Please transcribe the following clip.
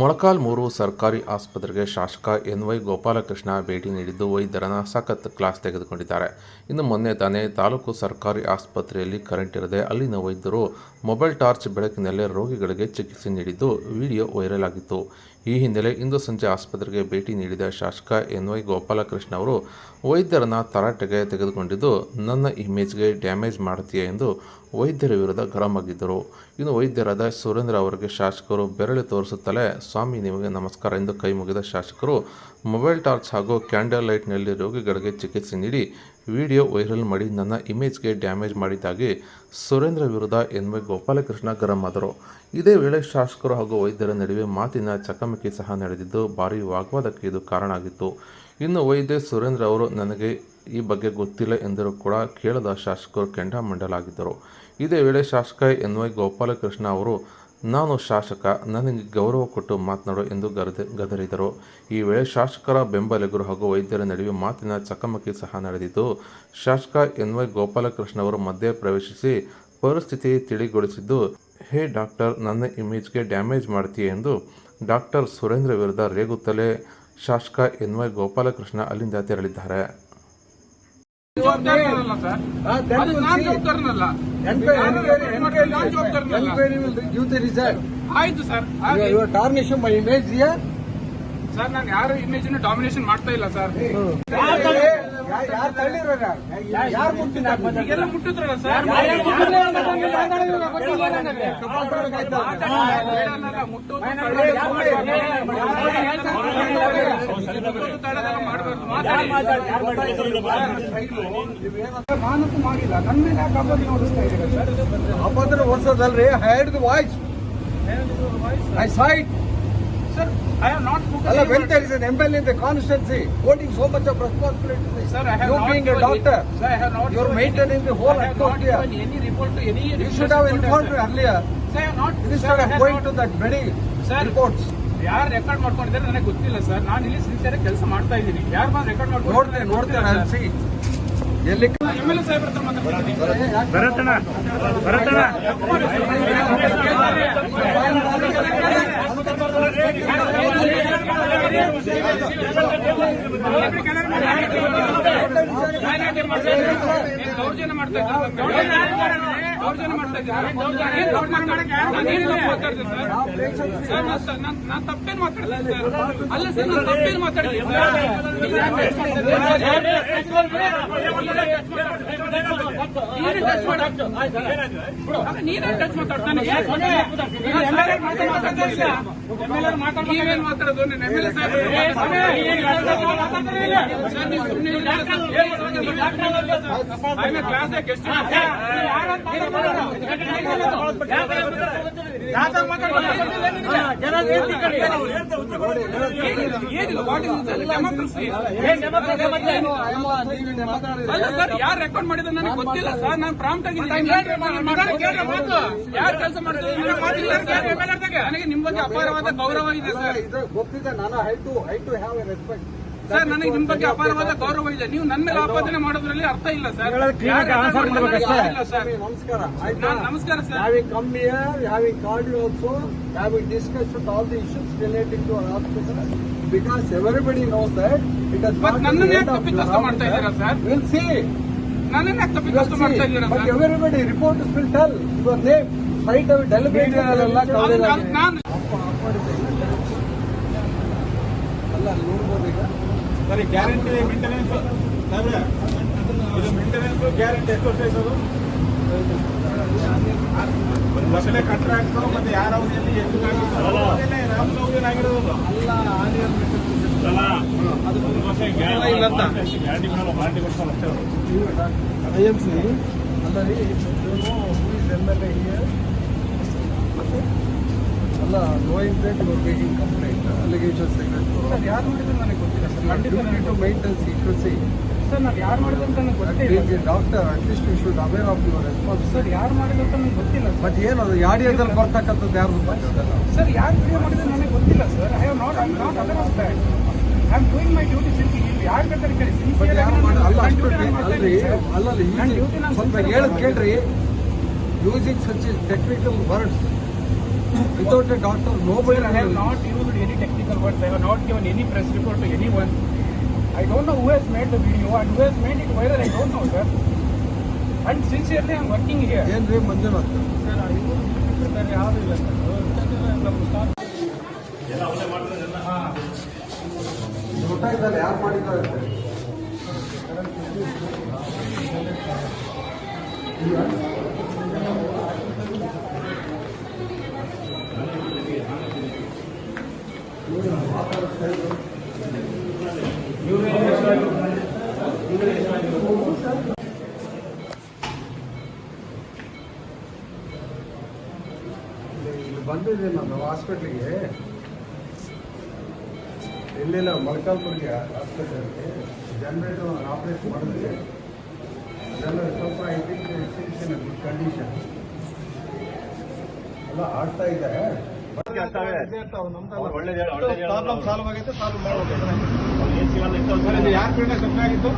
ಮೊಳಕಾಲ್ಮೂರು ಸರ್ಕಾರಿ ಆಸ್ಪತ್ರೆಗೆ ಶಾಸಕ ಎನ್ ವೈ ಗೋಪಾಲಕೃಷ್ಣ ಭೇಟಿ ನೀಡಿದ್ದು, ವೈದ್ಯರನ್ನ ಸಖತ್ ಕ್ಲಾಸ್ ತೆಗೆದುಕೊಂಡಿದ್ದಾರೆ. ಇನ್ನು ಮೊನ್ನೆ ತಾನೇ ತಾಲೂಕು ಸರ್ಕಾರಿ ಆಸ್ಪತ್ರೆಯಲ್ಲಿ ಕರೆಂಟ್ ಇರದೆ ಅಲ್ಲಿನ ವೈದ್ಯರು ಮೊಬೈಲ್ ಟಾರ್ಚ್ ಬೆಳಕಿನಲ್ಲೇ ರೋಗಿಗಳಿಗೆ ಚಿಕಿತ್ಸೆ ನೀಡಿದ್ದು, ವಿಡಿಯೋ ವೈರಲ್ ಆಗಿತ್ತು. ಈ ಹಿನ್ನೆಲೆ ಇಂದು ಸಂಜೆ ಆಸ್ಪತ್ರೆಗೆ ಭೇಟಿ ನೀಡಿದ ಶಾಸಕ ಎನ್ ವೈ ಗೋಪಾಲಕೃಷ್ಣ ಅವರು, ವೈದ್ಯರನ್ನು ತರಾಟೆಗೆ ತೆಗೆದುಕೊಂಡಿದ್ದು, ನನ್ನ ಇಮೇಜ್ಗೆ ಡ್ಯಾಮೇಜ್ ಮಾಡುತ್ತೀಯಾ ಎಂದು ವೈದ್ಯರ ವಿರುದ್ಧ ಗರಂ ಆಗಿದ್ದರು ಇನ್ನು ವೈದ್ಯರಾದ ಸುರೇಂದ್ರ ಅವರಿಗೆ ಶಾಸಕರು ಬೆರಳು ತೋರಿಸುತ್ತಲೇ, ಸ್ವಾಮಿ, ನಿಮಗೆ ನಮಸ್ಕಾರ ಎಂದು ಕೈ ಮುಗಿದ ಶಾಸಕರು, ಮೊಬೈಲ್ ಟಾರ್ಚ್ ಹಾಗೂ ಕ್ಯಾಂಡಲ್ ಲೈಟ್ನಲ್ಲಿ ರೋಗಿಗಳಿಗೆ ಚಿಕಿತ್ಸೆ ನೀಡಿ ವಿಡಿಯೋ ವೈರಲ್ ಮಾಡಿ ನನ್ನ ಇಮೇಜ್ಗೆ ಡ್ಯಾಮೇಜ್ ಮಾಡಿದ್ದಾಗಿ ಸುರೇಂದ್ರ ವಿರುದ್ಧ ಎನ್ ವೈ ಗೋಪಾಲಕೃಷ್ಣ ಗರಂ ಆದರು. ಇದೇ ವೇಳೆ ಶಾಸಕರು ಹಾಗೂ ವೈದ್ಯರ ನಡುವೆ ಮಾತಿನ ಚಕಮಕಿ ಸಹ ನಡೆದಿದ್ದು ಭಾರೀ ವಾಗ್ವಾದಕ್ಕೆ ಇದು ಕಾರಣ ಆಗಿತ್ತು. ಇನ್ನು ವೈದ್ಯ ಸುರೇಂದ್ರ ಅವರು ನನಗೆ ಈ ಬಗ್ಗೆ ಗೊತ್ತಿಲ್ಲ ಎಂದರೂ ಕೂಡ ಕೇಳದ ಶಾಸಕರು ಕೆಂಡಾಮಂಡಲಾಗಿದ್ದರು ಇದೇ ವೇಳೆ ಶಾಸಕ ಎನ್ ವೈ ಗೋಪಾಲಕೃಷ್ಣ ಅವರು ನಾನು ಶಾಸಕ, ನನಗೆ ಗೌರವ ಕೊಟ್ಟು ಮಾತನಾಡು ಎಂದು ಗದರಿದರು. ಈ ವೇಳೆ ಶಾಸಕರ ಬೆಂಬಲಿಗರು ಹಾಗೂ ವೈದ್ಯರ ನಡುವೆ ಮಾತಿನ ಚಕಮಕಿ ಸಹ ನಡೆದಿತು ಶಾಸಕ ಎನ್ ವೈ ಗೋಪಾಲಕೃಷ್ಣ ಅವರು ಮಧ್ಯೆ ಪ್ರವೇಶಿಸಿ ಪರಿಸ್ಥಿತಿ ತಿಳಿಗೊಳಿಸಿದ್ದು, ಹೇ ಡಾಕ್ಟರ್, ನನ್ನ ಇಮೇಜ್ಗೆ ಡ್ಯಾಮೇಜ್ ಮಾಡ್ತೀಯ ಎಂದು ಡಾಕ್ಟರ್ ಸುರೇಂದ್ರ ವಿರುದ್ಧ ರೇಗುತ್ತಲೇ ಶಾಸಕ ಎನ್ ವೈ ಗೋಪಾಲಕೃಷ್ಣ ಅಲ್ಲಿಂದ ತೆರಳಿದ್ದಾರೆ. ಆಯ್ತು ಸರ್ ಮೈ ಇಮೇಜ್ ಸರ್ ನಾನು ಯಾರು ಇಮೇಜ್ ಡಾಮಿನೇಷನ್ ಮಾಡ್ತಾ ಇಲ್ಲ ಸರ್ ಯಾರ್? ಈಗೆಲ್ಲ ಮುಟ್ಟಿದ್ರಲ್ಲ ಸರ್ ಮಾಡಿಲ್ಲ. ನನ್ನ ಮೇಲೆ ಯಾಕೆ ಅಪರಾಧ ನೋಡಿಸ್ತಾ ಇದ್ದೀರಾ ಸರ್ ಅಪದ್ರ ಓಡಿಸೋದಲ್ರಿ. Hide the voice I side sir I have not spoken. When when there is an MLA in the constituency holding so much of responsibility Sir, I have you not being a doctor any- Sir, I have not you are maintaining the whole I have not given any report to any you should have informed me earlier Sir, I have not. Sir, instead sir, of going not- to that many Sir. reports ಯಾರು record ಮಾಡ್ಕೊಂಡಿದ್ದಾರೆ ನನಗೆ ಗೊತ್ತಿಲ್ಲ sir ನಾನು ಇಲ್ಲಿ sincere ಕೆಲಸ ಮಾಡ್ತಾ ಇದ್ದೀನಿ ಯಾರು ಬಂದು ರೆಕಾರ್ಡ್ ನೋಡ್ತೇನೆ ನೋಡ್ತೇನೆ ಅಲ್ಲಿ ಸಿ ಎಲ್ಲಿ ಎಂ ಎಲ್ ಎ ಸಾಹೇಬ್ರ ಹತ್ರ ಮಾತಾಡ್ತೀನಿ ಏನ್ ಮಾಡ್ತಾ ಇದ್ದಾರೆ? ದೌರ್ಜನ್ಯ ಮಾಡ್ತಾ ಇದ್ದೀನಿ ನಾನು ತಪ್ಪೇನು ಮಾತಾಡ್ತೀನಿ ಸರ್. ಅಲ್ಲ ಸರ್ ನಾನು ತಪ್ಪೇನು ಮಾತಾಡ್ತೀನಿ ನೀನೇ ಟಚ್ ಮಾತಾಡ್ತಾನೆ. ಮಾತಾಡೋದು? ನೀನ್ ಎಂ ಎಲ್ ಎ ಸರ್. ನೀವು ಸುಮ್ಮನೆ ಕ್ಲಾಸ್ ಗೆಸ್ಟ್ ಏನಿಲ್ಲ ವಾಟ್ ಇಸ್ ಡೆಮೋಕ್ರಸಿ ಅಲ್ಲ ಸರ್ ಯಾರು ರೆಕಾರ್ಡ್ ಮಾಡಿದ್ರು ನನಗೆ ಗೊತ್ತಿಲ್ಲ ಸರ್ ನಾನು ಪ್ರಾಂಪ್ಟ್ ಯಾರು ಕೆಲಸ ಮಾಡಿದ್ರೆ ನನಗೆ ನಿಮ್ಮ ಬಗ್ಗೆ ಅಪಾರವಾದ ಗೌರವ ಇದೆ ಸರ್ ಗೊತ್ತಿದೆ ನಾನು I too I too have a respect sir ನನಗೆ ನಿಮ್ಮ ಬಗ್ಗೆ ಅಪಾರವಾದ ಗೌರವ ಇದೆ. ನೀವು ನನ್ನ ಮೇಲೆ ಅಪಾದನೆ ಮಾಡೋದ್ರಲ್ಲಿ ಅರ್ಥ ಇಲ್ಲ ಸರ್. ಈಗ ಆನ್ಸರ್ ನಮಸ್ಕಾರ. ನಾನು ನಮಸ್ಕಾರ sir. Have come here we are having called you also have ัส discussed the issues related to officer because everybody knows that but ನನ್ನನ್ನ ಯಾಕೆ ತಪಿಸುತಾ will reports will tell your name fight will deliberate ಯಲ್ಲಾ ಅಲ್ಲ ಸರಿ guarantee maintenance ಸಾಹೇಬ್ರೆ ಇದು maintenance guarantee ಎಷ್ಟು ವರ್ಷ ಆಯ್ತು ಅದು ಒಂದು ವರ್ಷನೇ ಕಾಂಟ್ರಾಕ್ಟ್ ಮತ್ತೆ ಯಾರ ಅವಧಿಯಲ್ಲಿ ಎಷ್ಟು ರಾಮನವಧಿಯಲ್ಲಿ ಆಗಿರೋದು ಅಲ್ಲ ಆನಿಯನ್ ಅದು ಒಂದು ವರ್ಷ ಇಲ್ಲ ಅಲ್ಲ low that you making complaint allegation sir ಯಾರು ಮಾಡಿದ್ರು ನನಗೆ ಗೊತ್ತಿಲ್ಲ ಸರ್. ಖಂಡಿತ ಟು ಮೇಂಟೈನ್ ಸೀಕ್ರೆಸಿ ಸರ್ ನಾನು ಯಾರು ಮಾಡಿದ್ರೆ ಅಂತ ನನಗೆ ಗೊತ್ತಿಲ್ಲ doctor at least you should aware of your response sir ಯಾರು ಮಾಡಿದ್ರೆ ಅಂತ ನನಗೆ ಗೊತ್ತಿಲ್ಲ ಬಟ್ ಏನು ಅದು ಯಾಡಿಯದಲ್ಲಿ ಬರ್ತಕ್ಕಂಥದ್ದು ಯಾರ್ದು ಬರ್ತದಲ್ಲ ಸರ್ ಯಾರು ವಿಡಿಯೋ ಮಾಡಿದ್ರೆ ನನಗೆ ಗೊತ್ತಿಲ್ಲ sir. I have not I not aware of that I am doing my duty sincerely ಯಾರು ಬೇಕಾದ್ರೆ ಕೇಳಿ ಬಟ್ ಸಿನ್ಸಿಯರ್ ಯಾರು ಮಾಡಿ ಅಲ್ಲ ಅಷ್ಟು ಅಲ್ರಿ ಅಲ್ಲಲ್ಲ ಸ್ವಲ್ಪ ಹೇಳಿ ಕೇಳ್ರಿ. Using such is technical words Without a doctor, nobody Sir, I have will. not used any technical words. I have not given any press report to anyone. I don't know who has made the video and who has made it viral. I don't know, sir. And sincerely, I am working here. ಏನ್ರಿ Manjunath sir ಯಾವುದಿಲ್ಲ sir ನಮ್ಮ staff ಗೊತ್ತಾಯ್ತಲ್ಲ ಯಾರು ಮಾಡಿದ್ದಾರೆ ಅಂತ. ಇಲ್ಲಿ ಬಂದಿದೆ ನಾನು ಹಾಸ್ಪಿಟ್ಲಿಗೆ ಇಲ್ಲೆಲ್ಲ ಮೊಳಕಾಲ್ಪುರಿಗೆ ಹಾಸ್ಪಿಟಲ್ಗೆ ಜನರೇಟರ್ ಆಪರೇಟ್ ಮಾಡಿದ್ರೆ ಜನರು ಸ್ವಲ್ಪ ಗುಡ್ ಕಂಡೀಷನ್ ಎಲ್ಲ ಆಡ್ತಾ ಇದ್ದಾರೆ ಪ್ರಾಬ್ಲಮ್ ಸಾಲ್ವ್ ಆಗೈತೆ ಸಾಲ್ವ್ ಮಾಡಬೇಕು ಯಾರು ಪೀಡೆ ಸಪ್ಲೈ ಆಗಿತ್ತು?